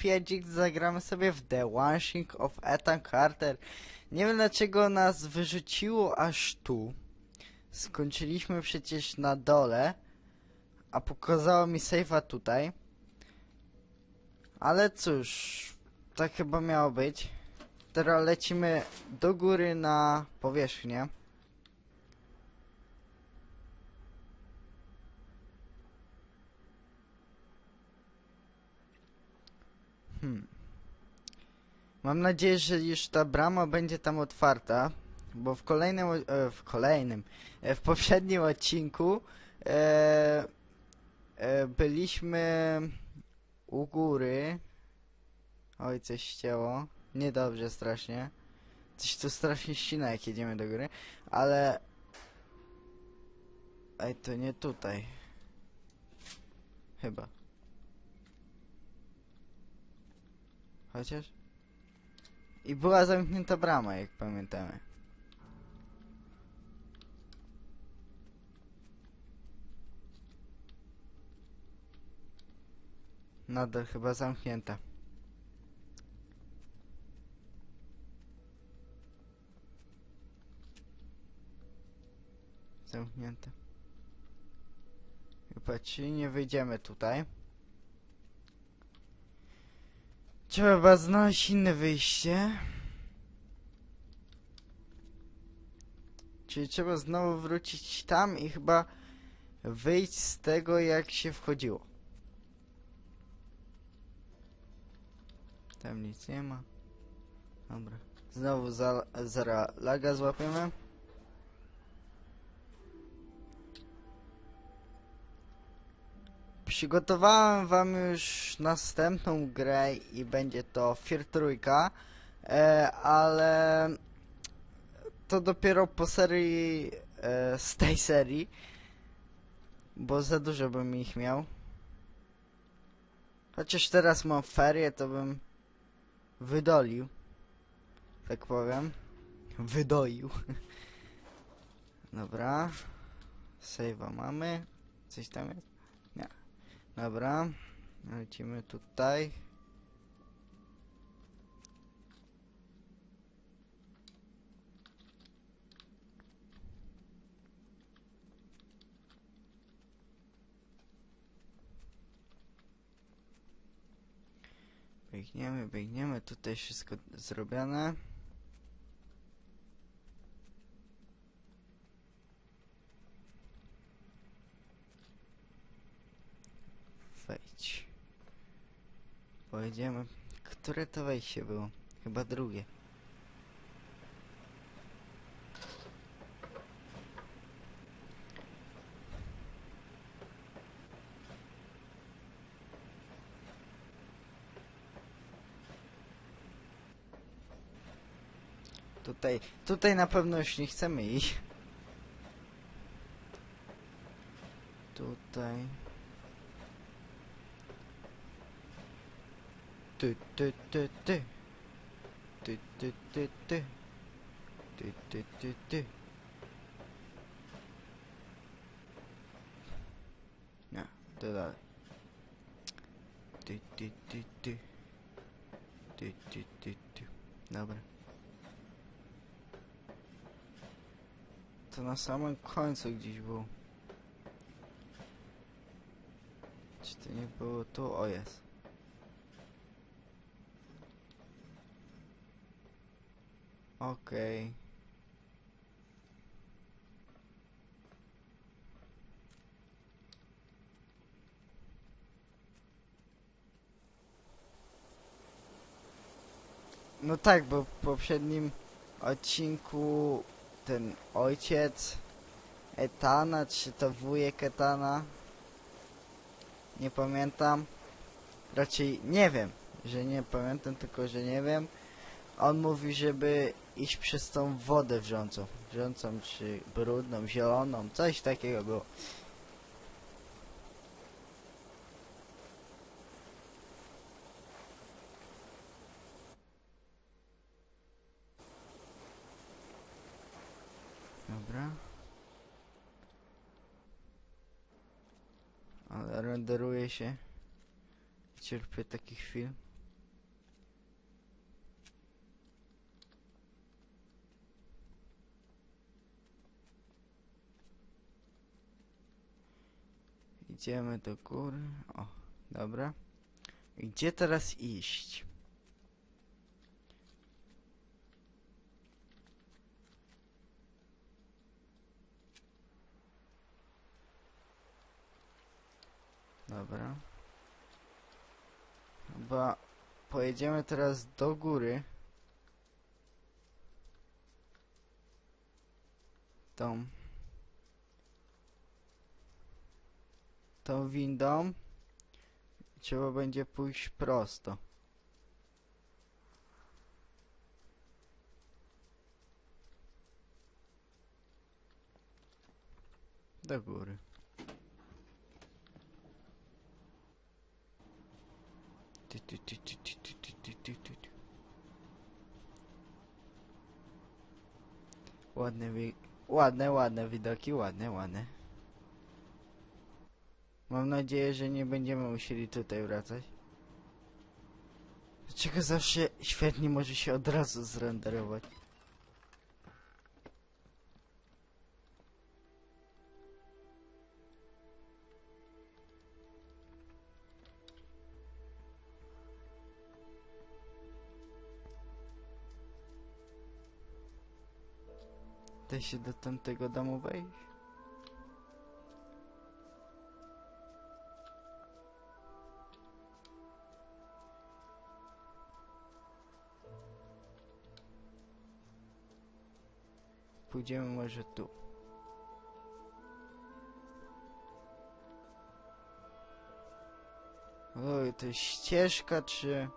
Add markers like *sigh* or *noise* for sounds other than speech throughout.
Kipiedzik, zagramy sobie w The Wanshing of Ethan Carter. Nie wiem dlaczego nas wyrzuciło aż tu. Skończyliśmy przecież na dole, a pokazało mi save'a tutaj. Ale cóż, tak chyba miało być. Teraz lecimy do góry na powierzchnię. Hmm. Mam nadzieję, że już ta brama będzie tam otwarta, bo w kolejnym, e, w kolejnym, e, w poprzednim odcinku e, e, byliśmy u góry. Oj, coś ścięło. Niedobrze strasznie. Coś tu strasznie ścina, jak jedziemy do góry, ale... Ej, to nie tutaj. Chyba. Chociaż? I była zamknięta brama, jak pamiętamy. Nadal chyba zamknięta. Zamknięte. Chyba czyli nie wyjdziemy tutaj. Trzeba znaleźć inne wyjście. Czyli trzeba znowu wrócić tam i chyba wyjść z tego jak się wchodziło. Tam nic nie ma. Dobra. Znowu za, zara laga złapiemy. Przygotowałem wam już następną grę i będzie to Fear Trójka, e, ale to dopiero po serii, e, z tej serii, bo za dużo bym ich miał. Chociaż teraz mam ferie, to bym wydolił, tak powiem. Wydoił. *laughs* Dobra. Save'a mamy. Coś tam jest? Dobra. Lecimy tutaj. Biegniemy, biegniemy. Tutaj wszystko zrobione. Pojedziemy. Które to wejście było? Chyba drugie. Tutaj, tutaj na pewno już nie chcemy iść. Tutaj. Ty, ty, ty, ty. Ty, ty, ty, ty. Ty, ty, ty, ty. Nie, to dalej. Ty, ty, ty, ty. Ty, ty, ty, ty. Dobra. To na samym końcu gdzieś było. Czy to nie było tu? O jest. Okej. No tak, bo w poprzednim odcinku ten ojciec Etana, czy to wujek Etana, nie pamiętam. Raczej nie wiem, że nie pamiętam, tylko że nie wiem. On mówi, żeby iść przez tą wodę wrzącą. Wrzącą czy brudną, zieloną, coś takiego było. Dobra. Ale renderuje się. cierpię takich chwil. Idziemy do góry. O, dobra. Gdzie teraz iść? Dobra. Chyba pojedziemy teraz do góry. Tą. Tą windą. Trzeba będzie pójść prosto. Do góry. Ładne, ładne, ładne widoki, ładne, ładne. Mam nadzieję, że nie będziemy musieli tutaj wracać. Dlaczego zawsze świetnie może się od razu zrenderować? Da się do tamtego domu wejść? Pójdziemy może tu. Oj, to jest ścieżka czy...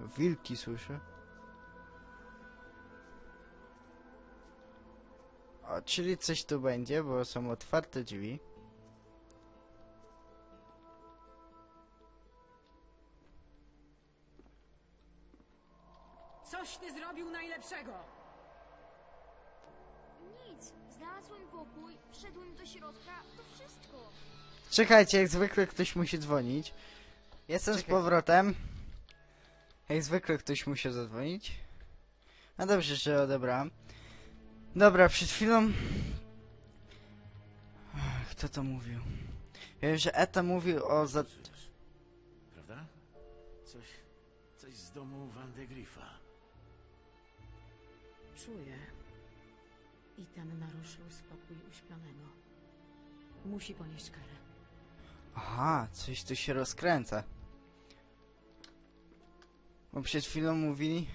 Wilki słyszę. O, czyli coś tu będzie, bo są otwarte drzwi. Środka, to wszystko. Czekajcie, jak zwykle ktoś musi dzwonić. Jestem z Czekaj. powrotem. Jak zwykle ktoś musi zadzwonić. A dobrze, że odebrałem. Dobra, przed chwilą... Ach, Kto to mówił? Wiem, że Eta mówił o za... Prawda? Coś, coś z domu Van de Griffa. Czuję. Itan naruszył spokój uśpionego. Musi ponieść karę. Aha, coś tu się rozkręca. Bo przed chwilą mówili...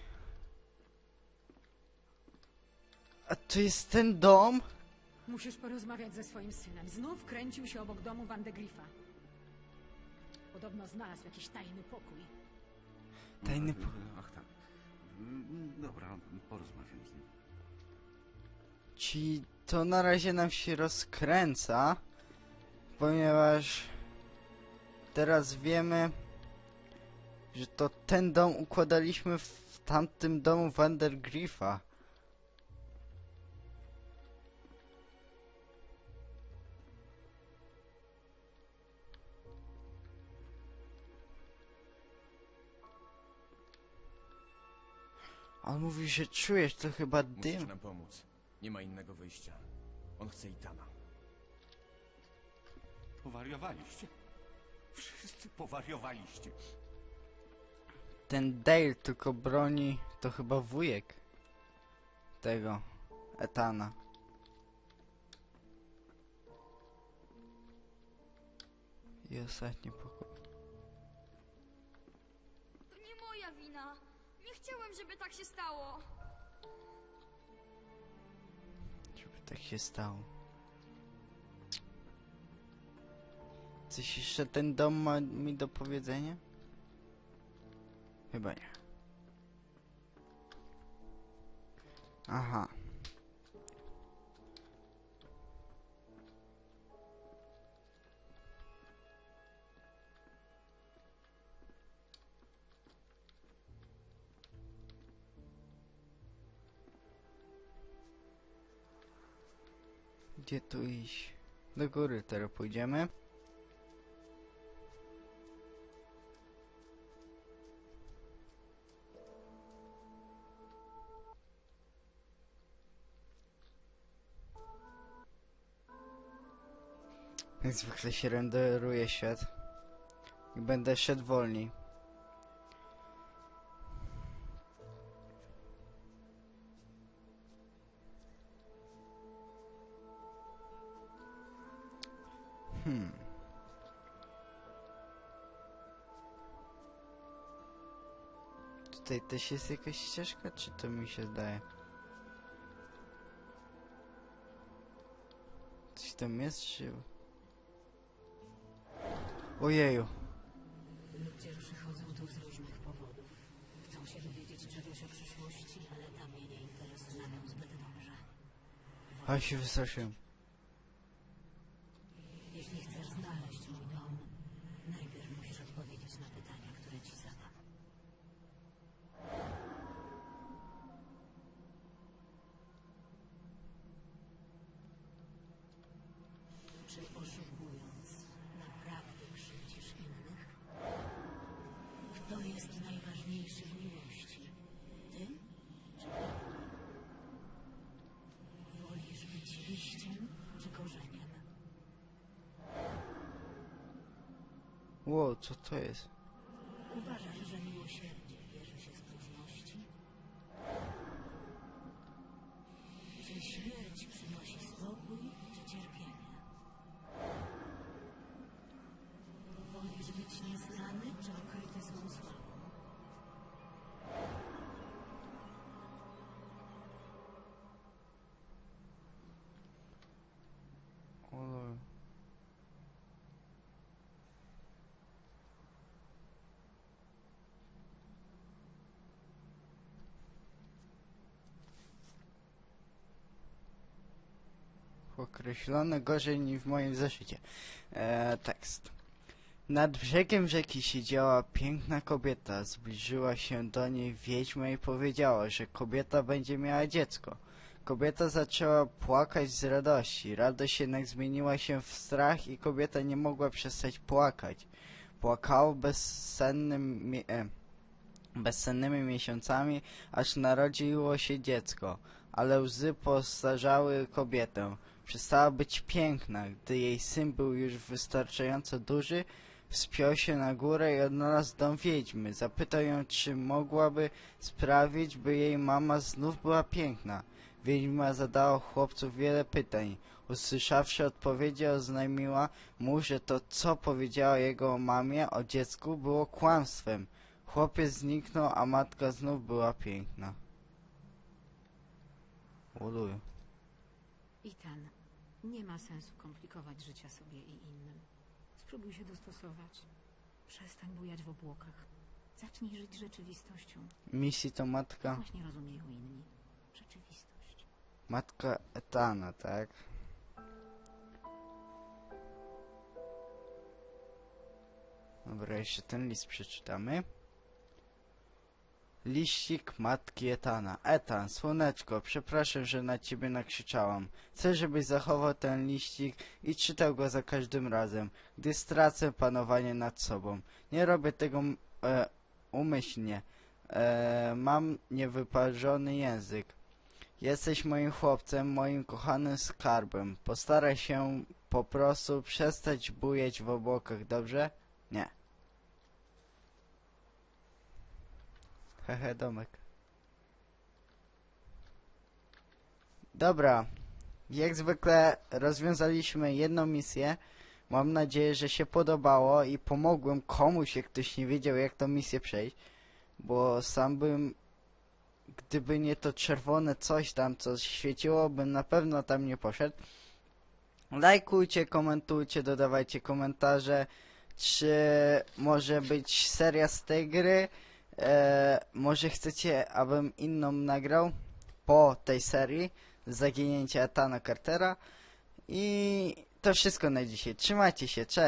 A to jest ten dom? Musisz porozmawiać ze swoim synem. Znów kręcił się obok domu Van de Griffa. Podobno znalazł jakiś tajny pokój. Tajny No, po... Ach tak. Mm, Dobra, porozmawiam z nim. Ci to na razie nam się rozkręca, ponieważ teraz wiemy, że to ten dom układaliśmy w tamtym domu Vandergriffa. On mówi, że czujesz to chyba Musisz dym. nam pomóc. Nie ma innego wyjścia. On chce Itana. Powariowaliście. Wszyscy powariowaliście. Ten Dale tylko broni, to chyba wujek tego Etana. I ostatni pokój. To nie moja wina. Nie chciałem, żeby tak się stało. Żeby tak się stało. Coś jeszcze ten dom ma mi do powiedzenia? Chyba nie. Aha. Gdzie tu iść? Do góry teraz pójdziemy. Jak zwykle się renderuje świat. I będę szedł wolniej. Hmm. Tutaj też jest jakaś ścieżka, czy to mi się zdaje? Coś tam jest, czy... Ojeju. Ludzie przychodzą tu z różnych powodów. Chcą się dowiedzieć czegoś o przyszłości, ale tam mnie nie interesują zbyt dobrze. A się wystraszyłem. Jeśli chcesz znaleźć mój dom, najpierw musisz odpowiedzieć na pytania, które ci zadam. Czy oszukując, naprawdę krzywdzisz innych? Kto jest najważniejszy w miłości? Ty czy ja? Wolisz być liściem czy korzeniem? Wow, co to jest? Uważasz, że miłosierdzie bierze się z próżności? Czy śmierć przynosi spokój, czy cierpienie? Wolisz być nieznany, czy okryty złą sławą? O, lol. Określone gorzej niż w moim zeszycie. E, tekst. Nad brzegiem rzeki siedziała piękna kobieta. Zbliżyła się do niej wiedźma i powiedziała, że kobieta będzie miała dziecko. Kobieta zaczęła płakać z radości. Radość jednak zmieniła się w strach i kobieta nie mogła przestać płakać. Płakała bezsennym, e, bezsennymi miesiącami, aż narodziło się dziecko. Ale łzy postarzały kobietę. Przestała być piękna. Gdy jej syn był już wystarczająco duży, wspiął się na górę i odnalazł dom wiedźmy. Zapytał ją, czy mogłaby sprawić, by jej mama znów była piękna. Wiedźma zadała chłopcu wiele pytań. Usłyszawszy odpowiedzi, oznajmiła mu, że to, co powiedziała jego mamie o dziecku, było kłamstwem. Chłopiec zniknął, a matka znów była piękna. Uluju. Ethan, nie ma sensu komplikować życia sobie i innym. Spróbuj się dostosować. Przestań bujać w obłokach. Zacznij żyć rzeczywistością. Missy to matka, Właśnie rozumieją inni. Rzeczywistość. matka Etana, tak? Dobra, jeszcze ten list przeczytamy. Liścik matki Etana. Etan, słoneczko, przepraszam, że na ciebie nakrzyczałam. Chcę, żebyś zachował ten liścik i czytał go za każdym razem, gdy stracę panowanie nad sobą. Nie robię tego e, umyślnie. E, mam niewyparzony język. Jesteś moim chłopcem, moim kochanym skarbem. Postaraj się po prostu przestać bujać w obłokach, dobrze? Nie. Hehe, domek. Dobra. Jak zwykle rozwiązaliśmy jedną misję. Mam nadzieję, że się podobało i pomogłem komuś, jak ktoś nie wiedział, jak tą misję przejść. Bo sam bym gdyby nie to czerwone coś tam, co świeciło, bym na pewno tam nie poszedł. Lajkujcie, komentujcie, dodawajcie komentarze, czy może być seria z tej gry. E, może chcecie, abym inną nagrał po tej serii zaginięcia Etana Cartera. I to wszystko na dzisiaj. Trzymajcie się, cześć!